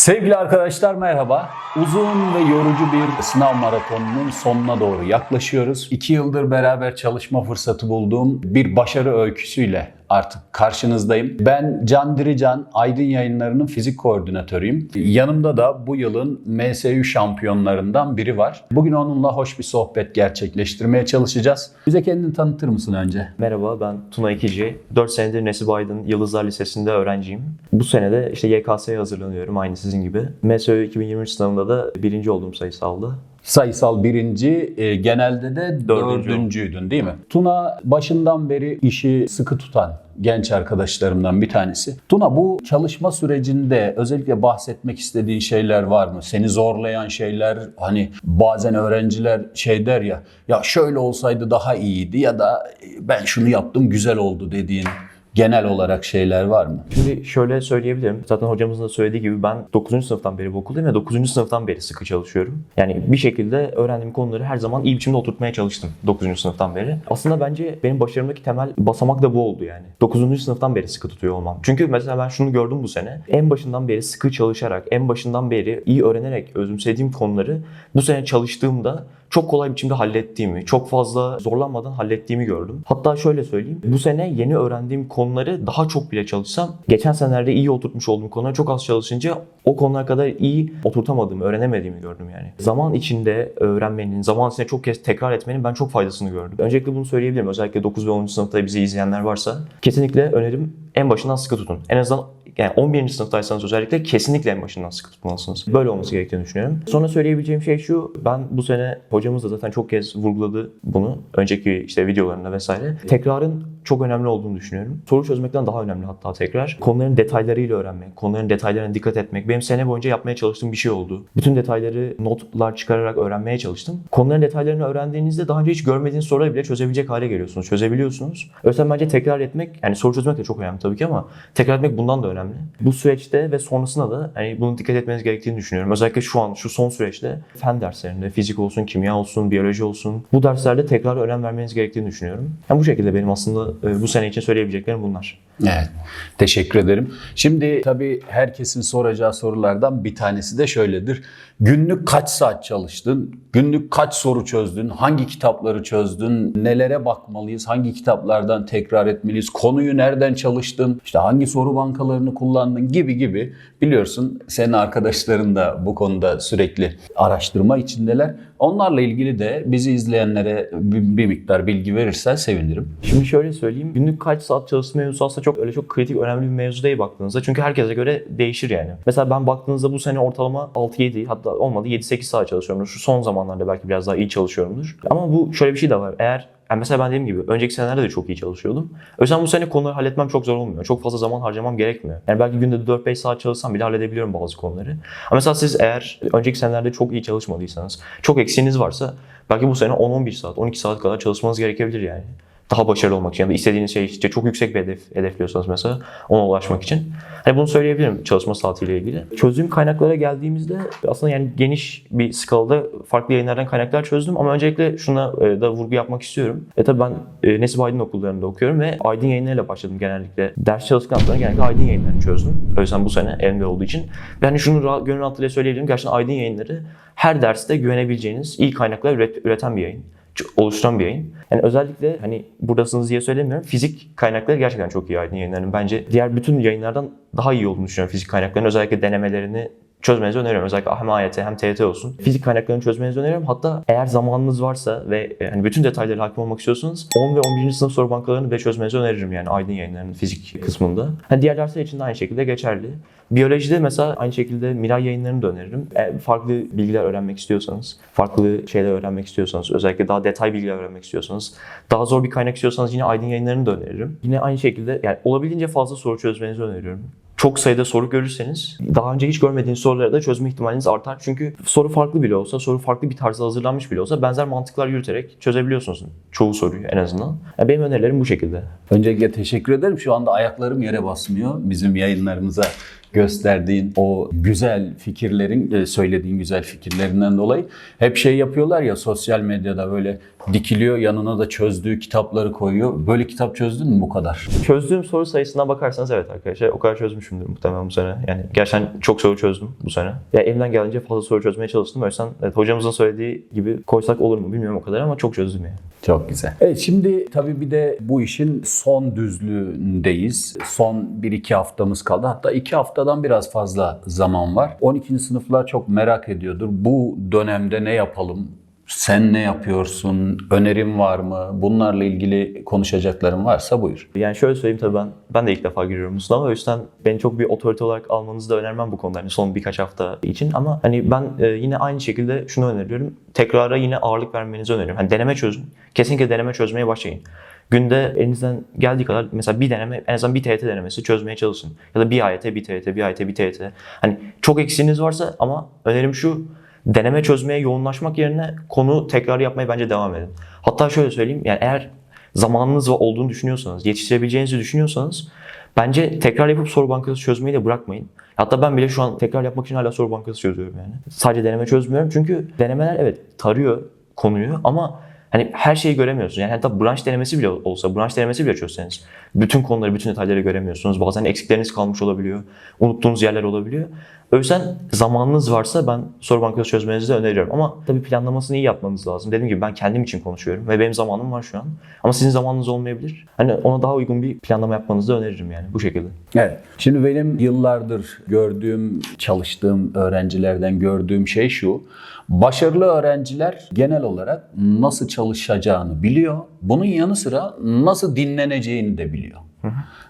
Sevgili arkadaşlar merhaba. Uzun ve yorucu bir sınav maratonunun sonuna doğru yaklaşıyoruz. İki yıldır beraber çalışma fırsatı bulduğum bir başarı öyküsüyle artık karşınızdayım. Ben Can Dirican, Aydın Yayınları'nın fizik koordinatörüyüm. Yanımda da bu yılın MSU şampiyonlarından biri var. Bugün onunla hoş bir sohbet gerçekleştirmeye çalışacağız. Bize kendini tanıtır mısın önce? Merhaba ben Tuna İkici. 4 senedir Nesip Aydın Yıldızlar Lisesi'nde öğrenciyim. Bu sene de işte YKS'ye hazırlanıyorum aynı sizin gibi. MSÖ 2023 sınavında da birinci olduğum sayısaldı. Sayısal birinci, e, genelde de Dördüncü. dördüncüydün değil mi? Tuna başından beri işi sıkı tutan genç arkadaşlarımdan bir tanesi. Tuna bu çalışma sürecinde özellikle bahsetmek istediğin şeyler var mı? Seni zorlayan şeyler hani bazen öğrenciler şey der ya ya şöyle olsaydı daha iyiydi ya da e, ben şunu yaptım güzel oldu dediğin genel olarak şeyler var mı? Şimdi şöyle söyleyebilirim. Zaten hocamızın da söylediği gibi ben 9. sınıftan beri bu okuldayım ve 9. sınıftan beri sıkı çalışıyorum. Yani bir şekilde öğrendiğim konuları her zaman iyi biçimde oturtmaya çalıştım 9. sınıftan beri. Aslında bence benim başarımdaki temel basamak da bu oldu yani. 9. sınıftan beri sıkı tutuyor olmam. Çünkü mesela ben şunu gördüm bu sene. En başından beri sıkı çalışarak, en başından beri iyi öğrenerek özümsediğim konuları bu sene çalıştığımda çok kolay biçimde hallettiğimi, çok fazla zorlanmadan hallettiğimi gördüm. Hatta şöyle söyleyeyim. Bu sene yeni öğrendiğim konuları daha çok bile çalışsam, geçen senelerde iyi oturtmuş olduğum konuları çok az çalışınca o konular kadar iyi oturtamadığımı, öğrenemediğimi gördüm yani. Zaman içinde öğrenmenin, zaman içinde çok kez tekrar etmenin ben çok faydasını gördüm. Öncelikle bunu söyleyebilirim. Özellikle 9 ve 10. sınıfta bizi izleyenler varsa kesinlikle önerim en başından sıkı tutun. En azından yani 11. sınıftaysanız özellikle kesinlikle en başından sıkı tutmalısınız. Böyle olması gerektiğini düşünüyorum. Sonra söyleyebileceğim şey şu. Ben bu sene hocamız da zaten çok kez vurguladı bunu. Önceki işte videolarında vesaire. Tekrarın çok önemli olduğunu düşünüyorum. Soru çözmekten daha önemli hatta tekrar. Konuların detaylarıyla öğrenmek, konuların detaylarına dikkat etmek benim sene boyunca yapmaya çalıştığım bir şey oldu. Bütün detayları notlar çıkararak öğrenmeye çalıştım. Konuların detaylarını öğrendiğinizde daha önce hiç görmediğiniz soruları bile çözebilecek hale geliyorsunuz. Çözebiliyorsunuz. O bence tekrar etmek, yani soru çözmek de çok önemli tabii ki ama tekrar etmek bundan da önemli. Bu süreçte ve sonrasında da hani bunu dikkat etmeniz gerektiğini düşünüyorum. Özellikle şu an, şu son süreçte fen derslerinde, fizik olsun, kimya olsun, biyoloji olsun bu derslerde tekrar önem vermeniz gerektiğini düşünüyorum. Yani bu şekilde benim aslında e, bu sene için söyleyebileceklerim bunlar. Evet. Teşekkür ederim. Şimdi tabii herkesin soracağı sorulardan bir tanesi de şöyledir. Günlük kaç saat çalıştın? Günlük kaç soru çözdün? Hangi kitapları çözdün? Nelere bakmalıyız? Hangi kitaplardan tekrar etmeliyiz? Konuyu nereden çalıştın? İşte hangi soru bankalarını kullandın gibi gibi. Biliyorsun senin arkadaşların da bu konuda sürekli araştırma içindeler. Onlarla ilgili de bizi izleyenlere bir, miktar bilgi verirsen sevinirim. Şimdi şöyle söyleyeyim. Günlük kaç saat çalışma mevzusu aslında çok öyle çok kritik önemli bir mevzu değil baktığınızda. Çünkü herkese göre değişir yani. Mesela ben baktığınızda bu sene ortalama 6-7 hatta olmadı 7-8 saat çalışıyorum. Şu son zamanlarda belki biraz daha iyi çalışıyorumdur. Ama bu şöyle bir şey de var. Eğer yani mesela ben dediğim gibi önceki senelerde de çok iyi çalışıyordum. O yüzden bu sene konuları halletmem çok zor olmuyor. Çok fazla zaman harcamam gerekmiyor. Yani belki günde 4-5 saat çalışsam bile halledebiliyorum bazı konuları. Ama mesela siz eğer önceki senelerde çok iyi çalışmadıysanız, çok eksiğiniz varsa belki bu sene 10-11 saat, 12 saat kadar çalışmanız gerekebilir yani daha başarılı olmak için ya da istediğiniz şey işte çok yüksek bir hedef hedefliyorsanız mesela ona ulaşmak için. Hani bunu söyleyebilirim çalışma saatiyle ilgili. Çözdüğüm kaynaklara geldiğimizde aslında yani geniş bir skalada farklı yayınlardan kaynaklar çözdüm ama öncelikle şuna e, da vurgu yapmak istiyorum. E tabii ben e, Nesip Aydın okullarında okuyorum ve Aydın yayınlarıyla başladım genellikle. Ders çalıştıktan sonra genellikle Aydın yayınlarını çözdüm. O bu sene elimde olduğu için. Ve hani şunu rahat, gönül rahatlığıyla söyleyebilirim. Gerçekten Aydın yayınları her derste güvenebileceğiniz iyi kaynaklar üret- üreten bir yayın oluşturan bir yayın. Yani özellikle hani buradasınız diye söylemiyorum. Fizik kaynakları gerçekten çok iyi Aydın yayınlarının. Bence diğer bütün yayınlardan daha iyi olduğunu düşünüyorum fizik kaynaklarının. Özellikle denemelerini çözmenizi öneriyorum. Özellikle hem AYT hem TYT olsun. Fizik kaynaklarını çözmenizi öneriyorum. Hatta eğer zamanınız varsa ve yani bütün detayları hakim olmak istiyorsanız 10 ve 11. sınıf soru bankalarını bile çözmenizi öneririm yani Aydın yayınlarının fizik kısmında. Hani diğer dersler için de aynı şekilde geçerli. Biyolojide mesela aynı şekilde Miray yayınlarını da öneririm. E, farklı bilgiler öğrenmek istiyorsanız, farklı şeyler öğrenmek istiyorsanız, özellikle daha detay bilgiler öğrenmek istiyorsanız, daha zor bir kaynak istiyorsanız yine Aydın yayınlarını da öneririm. Yine aynı şekilde yani olabildiğince fazla soru çözmenizi öneriyorum çok sayıda soru görürseniz daha önce hiç görmediğiniz soruları da çözme ihtimaliniz artar. Çünkü soru farklı bile olsa, soru farklı bir tarzda hazırlanmış bile olsa benzer mantıklar yürüterek çözebiliyorsunuz çoğu soruyu en azından. Yani benim önerilerim bu şekilde. Öncelikle teşekkür ederim. Şu anda ayaklarım yere basmıyor bizim yayınlarımıza gösterdiğin o güzel fikirlerin, e, söylediğin güzel fikirlerinden dolayı hep şey yapıyorlar ya sosyal medyada böyle dikiliyor yanına da çözdüğü kitapları koyuyor. Böyle kitap çözdün mü bu kadar? Çözdüğüm soru sayısına bakarsanız evet arkadaşlar o kadar çözmüşümdür muhtemelen bu sene. Yani gerçekten çok soru çözdüm bu sene. Ya elimden geldiğince fazla soru çözmeye çalıştım. O yüzden evet, hocamızın söylediği gibi koysak olur mu bilmiyorum o kadar ama çok çözdüm yani. Çok güzel. Evet şimdi tabii bir de bu işin son düzlüğündeyiz. Son 1-2 haftamız kaldı. Hatta 2 haftadan biraz fazla zaman var. 12. sınıflar çok merak ediyordur. Bu dönemde ne yapalım? Sen ne yapıyorsun? Önerin var mı? Bunlarla ilgili konuşacakların varsa buyur. Yani şöyle söyleyeyim tabii ben, ben de ilk defa giriyorum bu sınava. O yüzden beni çok bir otorite olarak almanızı da önermem bu konuda. Yani son birkaç hafta için. Ama hani ben e, yine aynı şekilde şunu öneriyorum. Tekrara yine ağırlık vermenizi öneriyorum. Hani deneme çözün. Kesinlikle deneme çözmeye başlayın. Günde elinizden geldiği kadar mesela bir deneme, en azından bir TYT denemesi çözmeye çalışın. Ya da bir AYT, bir TYT, bir AYT, bir TYT. Hani çok eksiğiniz varsa ama önerim şu, deneme çözmeye yoğunlaşmak yerine konu tekrar yapmaya bence devam edin. Hatta şöyle söyleyeyim, yani eğer zamanınız olduğunu düşünüyorsanız, yetiştirebileceğinizi düşünüyorsanız bence tekrar yapıp soru bankası çözmeyi de bırakmayın. Hatta ben bile şu an tekrar yapmak için hala soru bankası çözüyorum yani. Sadece deneme çözmüyorum çünkü denemeler evet tarıyor konuyu ama hani her şeyi göremiyorsunuz. Yani hatta branş denemesi bile olsa, branş denemesi bile çözseniz bütün konuları, bütün detayları göremiyorsunuz. Bazen eksikleriniz kalmış olabiliyor. Unuttuğunuz yerler olabiliyor. O yüzden zamanınız varsa ben soru bankası çözmenizi de öneriyorum. Ama tabii planlamasını iyi yapmanız lazım. Dediğim gibi ben kendim için konuşuyorum ve benim zamanım var şu an. Ama sizin zamanınız olmayabilir. Hani ona daha uygun bir planlama yapmanızı da öneririm yani bu şekilde. Evet. Şimdi benim yıllardır gördüğüm, çalıştığım öğrencilerden gördüğüm şey şu. Başarılı öğrenciler genel olarak nasıl çalışacağını biliyor. Bunun yanı sıra nasıl dinleneceğini de biliyor.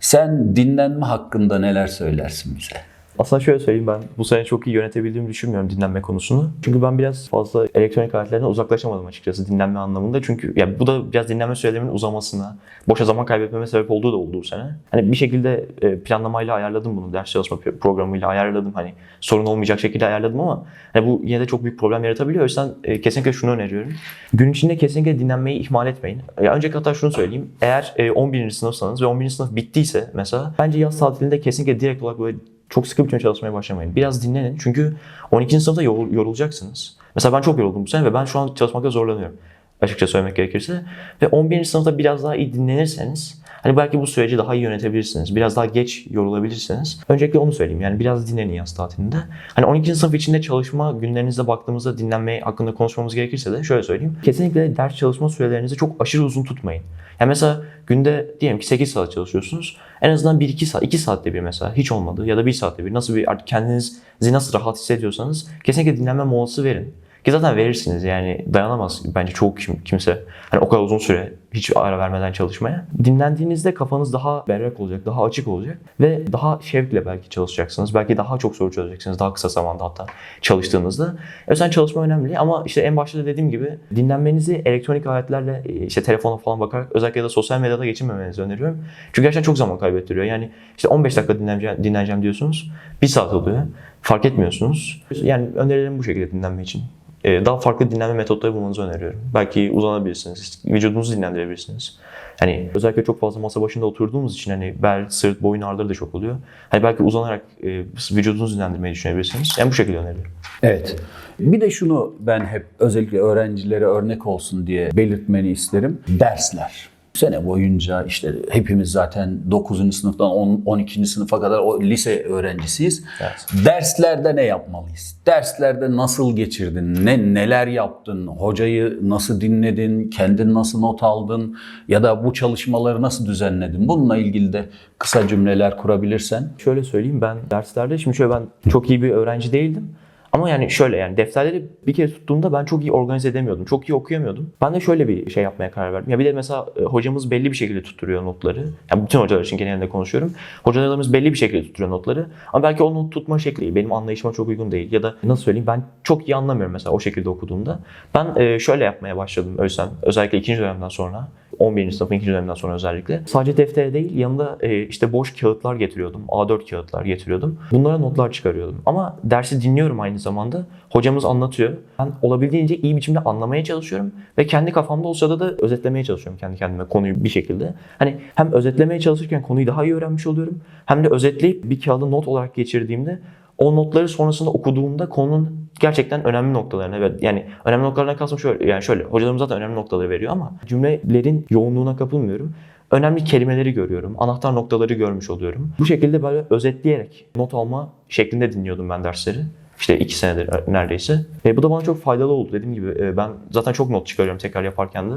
Sen dinlenme hakkında neler söylersin bize? Aslında şöyle söyleyeyim ben bu sene çok iyi yönetebildiğimi düşünmüyorum dinlenme konusunu. Çünkü ben biraz fazla elektronik aletlerden uzaklaşamadım açıkçası dinlenme anlamında. Çünkü ya bu da biraz dinlenme sürelerimin uzamasına, boşa zaman kaybetmeme sebep olduğu da oldu bu sene. Hani bir şekilde e, planlamayla ayarladım bunu. Ders çalışma programıyla ayarladım. Hani sorun olmayacak şekilde ayarladım ama hani bu yine de çok büyük problem yaratabiliyor. O yüzden e, kesinlikle şunu öneriyorum. Gün içinde kesinlikle dinlenmeyi ihmal etmeyin. Ya önceki hatta şunu söyleyeyim. Eğer e, 11. sınıfsanız ve 11. sınıf bittiyse mesela bence yaz tatilinde kesinlikle direkt olarak böyle çok sıkı biçimde çalışmaya başlamayın. Biraz dinlenin. Çünkü 12. sınıfta yorul- yorulacaksınız. Mesela ben çok yoruldum bu sene ve ben şu an çalışmakta zorlanıyorum. Açıkça söylemek gerekirse. Ve 11. sınıfta biraz daha iyi dinlenirseniz hani belki bu süreci daha iyi yönetebilirsiniz. Biraz daha geç yorulabilirsiniz. Öncelikle onu söyleyeyim. Yani biraz dinlenin yaz tatilinde. Hani 12. sınıf içinde çalışma günlerinizde baktığımızda dinlenme hakkında konuşmamız gerekirse de şöyle söyleyeyim. Kesinlikle ders çalışma sürelerinizi çok aşırı uzun tutmayın. Yani mesela günde diyelim ki 8 saat çalışıyorsunuz. En azından 1-2 saat, 2 saatte bir mesela hiç olmadı ya da 1 saatte bir nasıl bir artık kendinizi nasıl rahat hissediyorsanız kesinlikle dinlenme molası verin. Ki zaten verirsiniz yani dayanamaz bence çoğu kim- kimse. Hani o kadar uzun süre hiç ara vermeden çalışmaya. Dinlendiğinizde kafanız daha berrak olacak, daha açık olacak ve daha şevkle belki çalışacaksınız. Belki daha çok soru çözeceksiniz daha kısa zamanda hatta çalıştığınızda. O yüzden çalışma önemli ama işte en başta da dediğim gibi dinlenmenizi elektronik aletlerle işte telefona falan bakarak özellikle de sosyal medyada geçirmemenizi öneriyorum. Çünkü gerçekten çok zaman kaybettiriyor. Yani işte 15 dakika dinleneceğim, dinleneceğim diyorsunuz. Bir saat oluyor. Fark etmiyorsunuz. Yani önerilerim bu şekilde dinlenme için. Ee, daha farklı dinlenme metotları bulmanızı öneriyorum. Belki uzanabilirsiniz, vücudunuzu dinlendirebilirsiniz. Hani özellikle çok fazla masa başında oturduğumuz için hani bel, sırt, boyun ağrıları da çok oluyor. Hani belki uzanarak e, vücudunuzu dinlendirmeyi düşünebilirsiniz. Yani bu şekilde öneriyorum. Evet. Bir de şunu ben hep özellikle öğrencilere örnek olsun diye belirtmeni isterim. Dersler. Sene boyunca işte hepimiz zaten 9. sınıftan 10, 12. sınıfa kadar o lise öğrencisiyiz. Evet. Derslerde ne yapmalıyız? Derslerde nasıl geçirdin? Ne neler yaptın? Hocayı nasıl dinledin? Kendin nasıl not aldın? Ya da bu çalışmaları nasıl düzenledin? Bununla ilgili de kısa cümleler kurabilirsen. Şöyle söyleyeyim ben derslerde şimdi şöyle ben çok iyi bir öğrenci değildim. Ama yani şöyle yani defterleri bir kere tuttuğumda ben çok iyi organize edemiyordum. Çok iyi okuyamıyordum. Ben de şöyle bir şey yapmaya karar verdim. Ya bir de mesela e, hocamız belli bir şekilde tutturuyor notları. Yani bütün hocalar için genelinde konuşuyorum. Hocalarımız belli bir şekilde tutturuyor notları. Ama belki o not tutma şekli benim anlayışıma çok uygun değil. Ya da nasıl söyleyeyim ben çok iyi anlamıyorum mesela o şekilde okuduğumda. Ben e, şöyle yapmaya başladım Özlem. Özellikle ikinci dönemden sonra. 11. sınıfın ikinci döneminden sonra özellikle. Sadece deftere değil yanında e, işte boş kağıtlar getiriyordum. A4 kağıtlar getiriyordum. Bunlara notlar çıkarıyordum. Ama dersi dinliyorum aynı zamanda. Hocamız anlatıyor. Ben olabildiğince iyi biçimde anlamaya çalışıyorum ve kendi kafamda o sırada da özetlemeye çalışıyorum kendi kendime konuyu bir şekilde. Hani hem özetlemeye çalışırken konuyu daha iyi öğrenmiş oluyorum hem de özetleyip bir kağıda not olarak geçirdiğimde o notları sonrasında okuduğumda konunun gerçekten önemli noktalarını evet yani önemli noktalarına kastım şöyle yani şöyle hocalarım zaten önemli noktaları veriyor ama cümlelerin yoğunluğuna kapılmıyorum. Önemli kelimeleri görüyorum, anahtar noktaları görmüş oluyorum. Bu şekilde böyle özetleyerek not alma şeklinde dinliyordum ben dersleri. İşte iki senedir neredeyse. E, bu da bana çok faydalı oldu. Dediğim gibi e, ben zaten çok not çıkarıyorum tekrar yaparken de.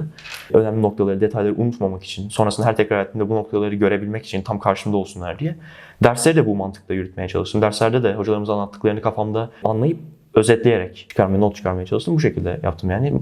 Önemli noktaları, detayları unutmamak için, sonrasında her tekrar ettiğimde bu noktaları görebilmek için tam karşımda olsunlar diye. Dersleri de bu mantıkla yürütmeye çalıştım. Derslerde de hocalarımızın anlattıklarını kafamda anlayıp özetleyerek çıkarmaya, not çıkarmaya çalıştım. Bu şekilde yaptım yani.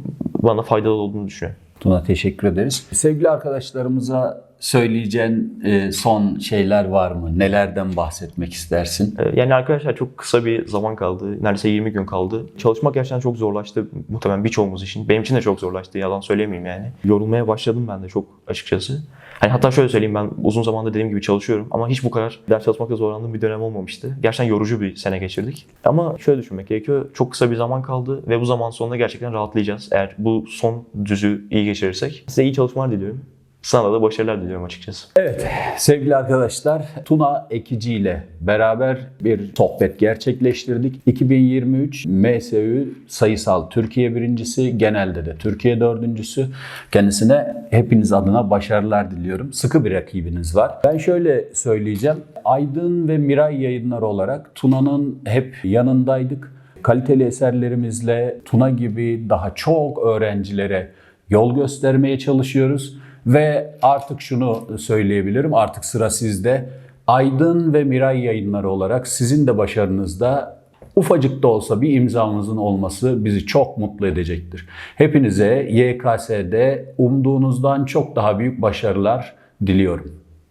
Bana faydalı olduğunu düşünüyorum. Tuna teşekkür ederiz. Sevgili arkadaşlarımıza söyleyeceğin e, son şeyler var mı? Nelerden bahsetmek istersin? Ee, Yani arkadaşlar çok kısa bir zaman kaldı. Neredeyse 20 gün kaldı. Çalışmak gerçekten çok zorlaştı. Muhtemelen birçoğumuz için. Benim için de çok zorlaştı. Yalan söylemeyeyim yani. Yorulmaya başladım ben de çok açıkçası. Hani hatta şöyle söyleyeyim ben uzun zamandır dediğim gibi çalışıyorum ama hiç bu kadar ders çalışmakta zorlandığım bir dönem olmamıştı. Gerçekten yorucu bir sene geçirdik. Ama şöyle düşünmek gerekiyor. Çok kısa bir zaman kaldı ve bu zaman sonunda gerçekten rahatlayacağız. Eğer bu son düzü iyi geçirirsek. Size iyi çalışmalar diliyorum. Sana da başarılar diliyorum açıkçası. Evet sevgili arkadaşlar Tuna Ekici ile beraber bir sohbet gerçekleştirdik. 2023 MSÜ sayısal Türkiye birincisi, genelde de Türkiye dördüncüsü. Kendisine hepiniz adına başarılar diliyorum. Sıkı bir rakibiniz var. Ben şöyle söyleyeceğim. Aydın ve Miray yayınları olarak Tuna'nın hep yanındaydık. Kaliteli eserlerimizle Tuna gibi daha çok öğrencilere yol göstermeye çalışıyoruz. Ve artık şunu söyleyebilirim, artık sıra sizde. Aydın ve Miray yayınları olarak sizin de başarınızda ufacık da olsa bir imzanızın olması bizi çok mutlu edecektir. Hepinize YKS'de umduğunuzdan çok daha büyük başarılar diliyorum.